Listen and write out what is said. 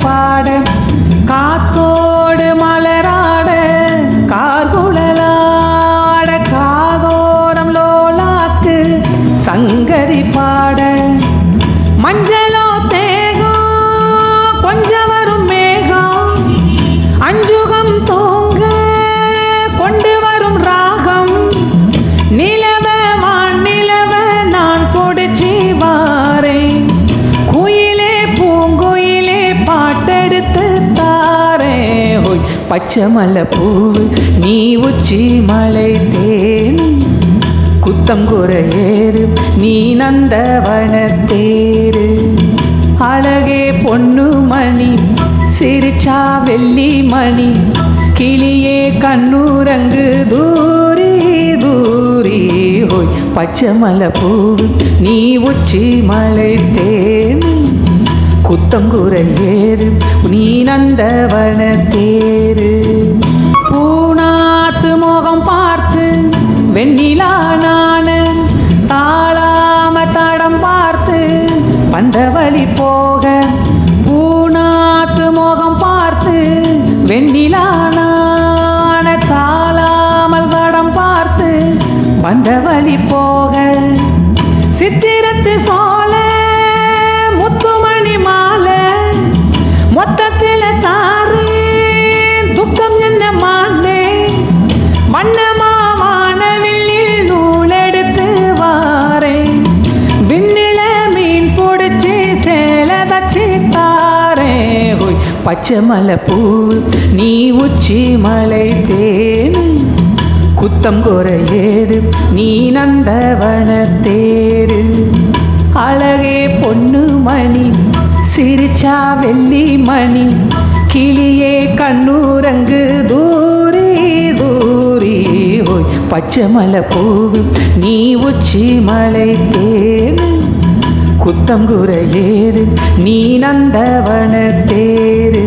பாட காத்தோடு மலராட கார்குழலாட காகோரம் லோலாக்கு சங்கரி பாட. மஞ்சள் பச்சை மலை பூவு நீ உச்சி மலை தேன் குத்தம் குறையேறு நீ நந்த வனத்தேரு அழகே பொண்ணு மணி சிரிச்சா வெள்ளி மணி கிளியே கண்ணூரங்கு தூரி தூரி ஓய். பச்சை மலை பூவு நீ உச்சி மலை தேன் புத்தங்குரல் ஏறு நீ நந்தவன தேரு பூனாத்து மோகம் பார்த்து வெண்ணிலா நான தாழாம தடம் பார்த்து வந்த வழி போக. பூனாத்து மோகம் பார்த்து வெண்ணிலா நான தாழாமல் தடம் பார்த்து வந்த வழி போக. சித்திரத்து சோழ பச்சை மலை பூ நீ உச்சி மலை தேனு. குத்தம் குறையேது நீ நந்தவன தேரு. அழகே பொண்ணு மணி சிரிச்சா வெள்ளி மணி. கிளியே கண்ணூரங்கு தூரி தூரி ஓய். பச்சை மலை பூ நீ உச்சி மலை தேனு. குத்தங்குறையேது நீ நந்தவன தேரு